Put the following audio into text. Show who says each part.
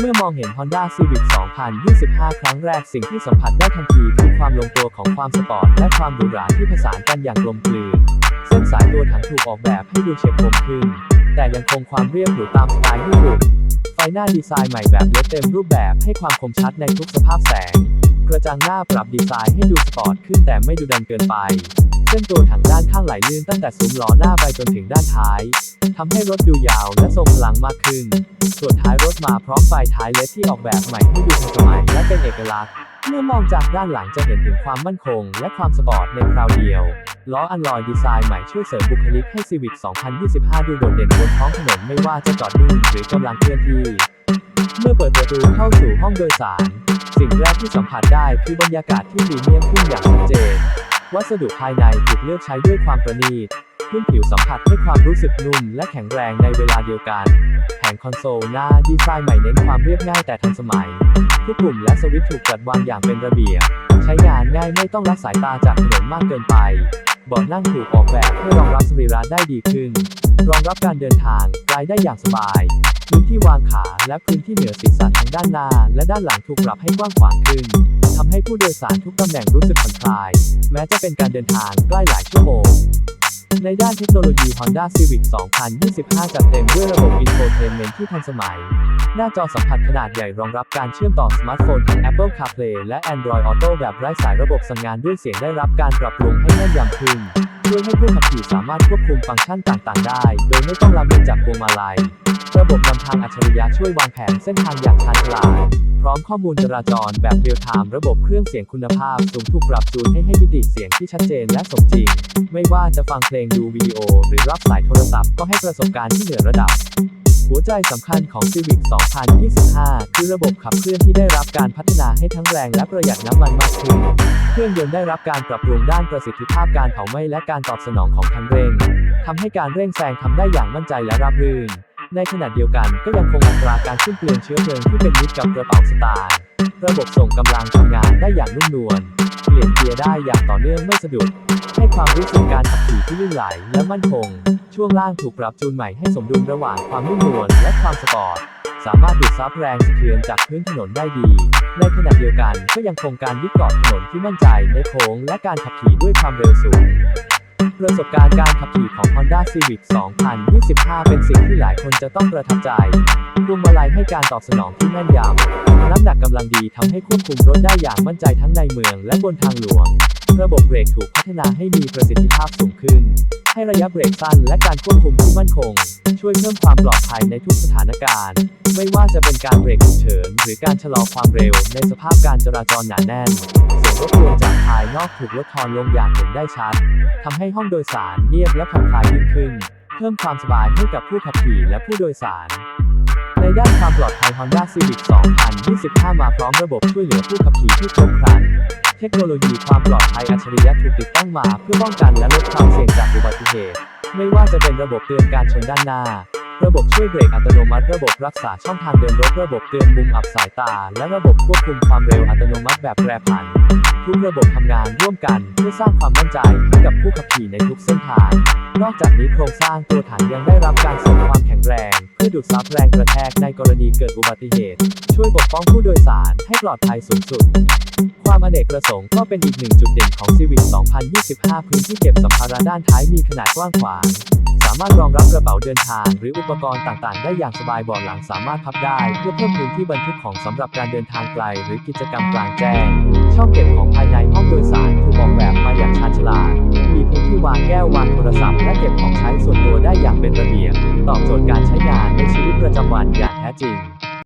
Speaker 1: เมื่องเห็น Honda Civic 2025 ครั้งแรกสิ่งที่สัมผัสได้ทันทีคือความลงตัวของความสปอร์ตและความหรูหราที่ผสานกันอย่างกลมกลืน เส้นสายตัวถังถูกออกแบบให้ดูเฉียบคมขึ้น แต่ยังคงความเรียบหรูตามสไตล์ญี่ปุ่น ไฟหน้าดีไซน์ใหม่แบบเลดเต็มรูปแบบให้ความคมชัดในทุกสภาพแสง กระจังหน้าปรับดีไซน์ให้ดูสปอร์ตขึ้นแต่ไม่ดูดันเกินไป เส้นตัวถังด้านข้างไหลลื่นตั้งแต่ซุ้มล้อหน้าไปจนถึงด้านท้ายทำให้รถดูยาวและทรงพลังมากขึ้น ส่วนท้ายรถมาพร้อมไฟท้ายเลดที่ออกแบบใหม่ให้ดูทันสมัยและเป็นเอกลักษณ์ เมื่อมองจากด้านหลังจะเห็นถึงความมั่นคง และความสปอร์ตในคราวเดียว ล้ออันลอยดีไซน์ใหม่ช่วยเสริมบุคลิกให้ Civic 2025 ดูโดดเด่นบนท้องถนนไม่ว่าจะจอดนิ่งหรือกำลังเคลื่อนที่ เมื่อเปิดประตูเข้าสู่ห้องโดยสาร สิ่งแรกที่สัมผัสได้คือบรรยากาศที่พรีเมียมขึ้นอย่างชัดเจน วัสดุภายในถูกเลือกใช้ด้วยความประณีตพื้นผิวสัมผัสให้ความรู้สึกนุ่มและแข็งแรงในเวลาเดียวกัน แผงคอนโซลหน้าดีไซน์ใหม่เน้นความเรียบง่ายแต่ทันสมัย ทุกปุ่มและสวิตช์ถูกจัดวางอย่างเป็นระเบียบ ใช้งานง่ายไม่ต้องละสายตาจากถนนมากเกินไปเบาะนั่งถูกออกแบบให้รองรับสรีระได้ดีขึ้น รองรับการเดินทางไกลได้อย่างสบาย พื้นที่วางขาและพื้นที่เหนือศีรษะทางด้านหน้าและด้านหลังถูกปรับให้กว้างขวางขึ้น ทำให้ผู้โดยสารทุกตำแหน่งรู้สึกผ่อนคลาย แม้จะเป็นการเดินทางใกล้หลายชั่วโมง ในด้านเทคโนโลยี Honda Civic 2025 จัดเต็มด้วยระบบ Infotainment ที่ทันสมัย หน้าจอสัมผัสขนาดใหญ่รองรับการเชื่อมต่อสมาร์ทโฟนทั้ง Apple CarPlay และ Android Auto แบบไร้สายระบบสั่งงานด้วยเสียงได้รับการปรับปรุงให้แน่นยำขึ้นช่วยให้ผู้ขับขี่สามารถควบคุมฟังก์ชันต่างๆ ได้ โดยไม่ต้องละเมินจากพวงมาลัย ระบบนำทางอัจฉริยะช่วยวางแผนเส้นทางอย่างชาญฉลาด มข้อมูลจราจรแบบเรียลไทม์ระบบเครื่องเสียงคุณภาพสูงถูกปรับจูนให้ให้มิติเสียงที่ชัดเจนและสมจริง ไม่ว่าจะฟังเพลงดูวิดีโอ หรือรับสายโทรศัพท์ก็ให้ประสบการณ์ที่เหนือระดับ หัวใจสำคัญของ Civic 2025 คือระบบขับเคลื่อนที่ได้รับการพัฒนาให้ทั้งแรงและประหยัดน้ำมันมากขึ้น เครื่องยนต์ได้รับการปรับปรุงด้านประสิทธิภาพการเผาไหม้และการตอบสนองของคันเร่งทำให้การเร่งแซงทำได้อย่างมั่นใจและราบรื่น ในขณะเดียวกันก็ยังคงอัตราการสิ้นเปลืองเชื้อเพลิงที่เป็นมิตรกับกระเป๋าสตางค์ระบบส่งกำลังทำงานได้อย่างนุ่มนวลเปลี่ยนเกียร์ได้อย่างต่อเนื่องไม่สะดุด ให้ความรู้สึกการขับขี่ที่ลื่นไหลและมั่นคง ช่วงล่างถูกปรับจูนใหม่ให้สมดุลระหว่างความนุ่มนวลและความสปอร์ตสามารถดูดซับแรงสะเทือนจากพื้นถนนได้ดี ในขณะเดียวกันก็ยังคงการยึดเกาะถนนที่มั่นใจในโค้งและการขับขี่ด้วยความเร็วสูง ประสบการณ์การขับขี่ของ Honda Civic 2025 เป็นสิ่งที่หลายคนจะต้องประทับใจพวงมาลัยให้การตอบสนองที่แม่นยำ น้ำหนักกำลังดีทำให้ควบคุมรถได้อย่างมั่นใจทั้งในเมืองและบนทางหลวง ระบบเบรกถูกพัฒนาให้มีประสิทธิภาพสูงขึ้น ให้ระยะเบรกสั้นและการควบคุมที่มั่นคง ช่วยเพิ่มความปลอดภัยในทุกสถานการณ์ ไม่ว่าจะเป็นการเบรกฉุกเฉิน หรือการชะลอความเร็ว ในสภาพการจราจรหนาแน่น เสียงรบกวนจากภายนอกถูกลดทอนลงอย่างเห็นได้ชัด ทำให้ห้องโดยสารเงียบและผ่อนคลายยิ่งขึ้น เพิ่มความสบายให้กับผู้ขับขี่และผู้โดยสาร ในด้านความปลอดภัย Honda Civic 2025 มาพร้อมระบบช่วยเหลือผู้ขับขี่ที่ครบครัน เทคโนโลยีความปลอดภัยอัจฉริยะถูกติดตั้งมาเพื่อป้องกันและลดความเสี่ยงจากอุบัติเหตุ ไม่ว่าจะเป็นระบบเตือนการชนด้านหน้าระบบช่วยเบรกอัตโนมัติ ระบบรักษาช่องทางเดินรถ ระบบเตือนมุมอับสายตา และระบบควบคุมความเร็วอัตโนมัติแบบแปรผัน ทุกระบบทำงานร่วมกันเพื่อสร้างความมั่นใจให้กับผู้ขับขี่ในทุกเส้นทาง นอกจากนี้โครงสร้างตัวถังยังได้รับการเสริมความแข็งแรง เพื่อดูดซับแรงกระแทกในกรณีเกิดอุบัติเหตุ ช่วยปกป้องผู้โดยสารให้ปลอดภัยสูงสุด ความอเนกประสงค์ก็เป็นอีกหนึ่งจุดเด่นของ Civic 2025 พื้นที่เก็บสัมภาระด้านท้ายมีขนาดกว้างขวางสามารถรองรับกระเป๋าเดินทาง หรืออุปกรณ์ต่างๆ ได้อย่างสบายบาะหลังสามารถพับได้ เพื่อเพิ่มพื้นที่บรรทุกของสำหรับการเดินทางไกล หรือกิจกรรมกลางแจ้ง ช่องเก็บของภายในห้องโดยสารถูกออกแบบมาอย่างชาญฉลาด มีพื้นที่วางแก้ววางโทรศัพท์และเก็บของใช้ส่วนตัวได้อย่างเป็นระเบียบ ตอบโจทย์การใช้งานในชีวิตประจำวันอย่างแท้จริง